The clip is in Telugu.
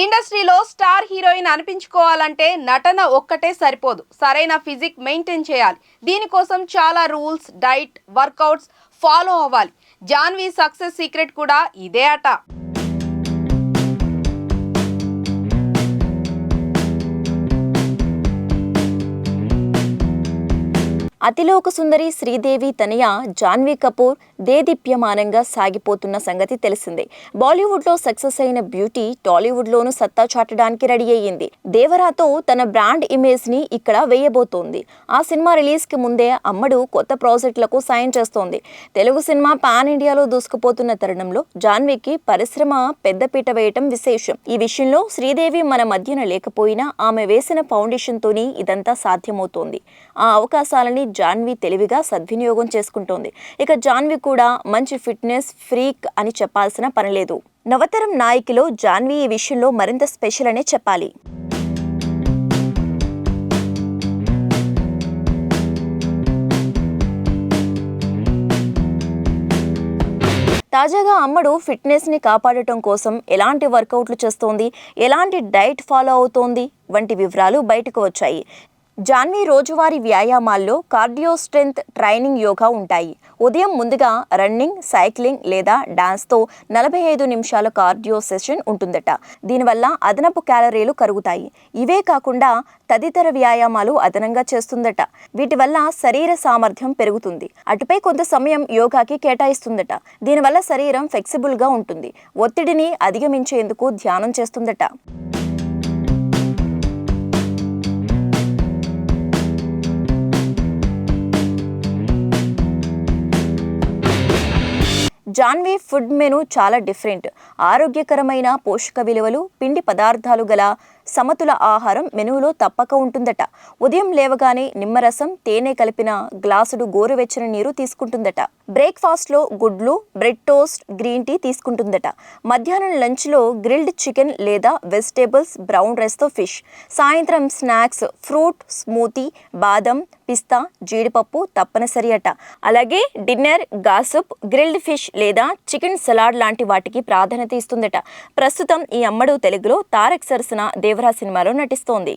ఇండస్ట్రీలో స్టార్ హీరోయిన్ అనిపించుకోవాలంటే నటన ఒక్కటే సరిపోదు. సరైన ఫిజిక్ మెయింటైన్ చేయాలి. దీనికోసం చాలా రూల్స్ డైట్ వర్కౌట్స్ ఫాలో అవ్వాలి. జాన్వీ సక్సెస్ సీక్రెట్ కూడా ఇదే అట. అతిలోక సుందరి శ్రీదేవి తనయ జాన్వీ కపూర్ దేదీప్యమానంగా సాగిపోతున్న సంగతి తెలిసిందే. బాలీవుడ్లో సక్సెస్ అయిన బ్యూటీ టాలీవుడ్లోనూ సత్తా చాటడానికి రెడీ అయ్యింది. దేవరాతో తన బ్రాండ్ ఇమేజ్ని ఇక్కడ వేయబోతోంది. ఆ సినిమా రిలీజ్కి ముందే అమ్మడు కొత్త ప్రాజెక్టులకు సాయం చేస్తోంది. తెలుగు సినిమా పాన్ ఇండియాలో దూసుకుపోతున్న తరుణంలో జాన్వీకి పరిశ్రమ పెద్దపీట వేయటం విశేషం. ఈ విషయంలో శ్రీదేవి మన మధ్యన లేకపోయినా ఆమె వేసిన ఫౌండేషన్తోనే ఇదంతా సాధ్యమవుతోంది. ఆ అవకాశాలని జాన్వీ తెలివిగా సద్వినియోగం చేసుకుంటోంది. ఇక జాన్వీ కూడా మంచి ఫిట్నెస్ ఫ్రీక్ అని చెప్పాల్సిన పనిలేదు నవతరం నాయకిలో జాన్వీ ఈ విషయంలో మరింత స్పెషల్ అనే చెప్పాలి. తాజాగా అమ్మడు ఫిట్నెస్ని కాపాడటం కోసం ఎలాంటి వర్కౌట్లు చేస్తోంది ఎలాంటి డైట్ ఫాలో అవుతోంది వంటి వివరాలు బయటకు వచ్చాయి. జాన్వీ రోజువారీ వ్యాయామాల్లో కార్డియో స్ట్రెంత్ ట్రైనింగ్ యోగా ఉంటాయి. ఉదయం ముందుగా రన్నింగ్ సైక్లింగ్ లేదా డాన్స్తో నలభై ఐదు నిమిషాల కార్డియో సెషన్ ఉంటుందట. దీనివల్ల అదనపు క్యాలరీలు కరుగుతాయి. ఇవే కాకుండా తదితర వ్యాయామాలు అదనంగా చేస్తుందట. వీటి వల్ల శరీర సామర్థ్యం పెరుగుతుంది. అటుపై కొంత సమయం యోగాకి కేటాయిస్తుందట. దీనివల్ల శరీరం ఫ్లెక్సిబుల్గా ఉంటుంది. ఒత్తిడిని అధిగమించేందుకు ధ్యానం చేస్తుందట. జాన్వీ ఫుడ్ మెను చాలా డిఫరెంట్. ఆరోగ్యకరమైన పోషక విలువలు పిండి పదార్థాలు గల సమతుల ఆహారం మెనువులో తప్పక ఉంటుందట. ఉదయం లేవగానే నిమ్మరసం తేనె కలిపిన గ్లాసుడు గోరువెచ్చని నీరు తీసుకుంటుందట. బ్రేక్ఫాస్ట్లో గుడ్లు బ్రెడ్ టోస్ట్ గ్రీన్ టీ తీసుకుంటుందట. మధ్యాహ్నం లంచ్లో గ్రిల్డ్ చికెన్ లేదా వెజిటేబుల్స్ బ్రౌన్ రైస్తో ఫిష్. సాయంత్రం స్నాక్స్ ఫ్రూట్ స్మూతీ బాదం పిస్తా జీడిపప్పు తప్పనిసరి అట. అలాగే డిన్నర్ గాసుప్ గ్రిల్డ్ ఫిష్ లేదా చికెన్ సలాడ్ లాంటి వాటికి ప్రాధాన్యత ఇస్తుందట. ప్రస్తుతం ఈ అమ్మడు తెలుగులో తారక్ సరసన దేవరా సినిమాలో నటిస్తోంది.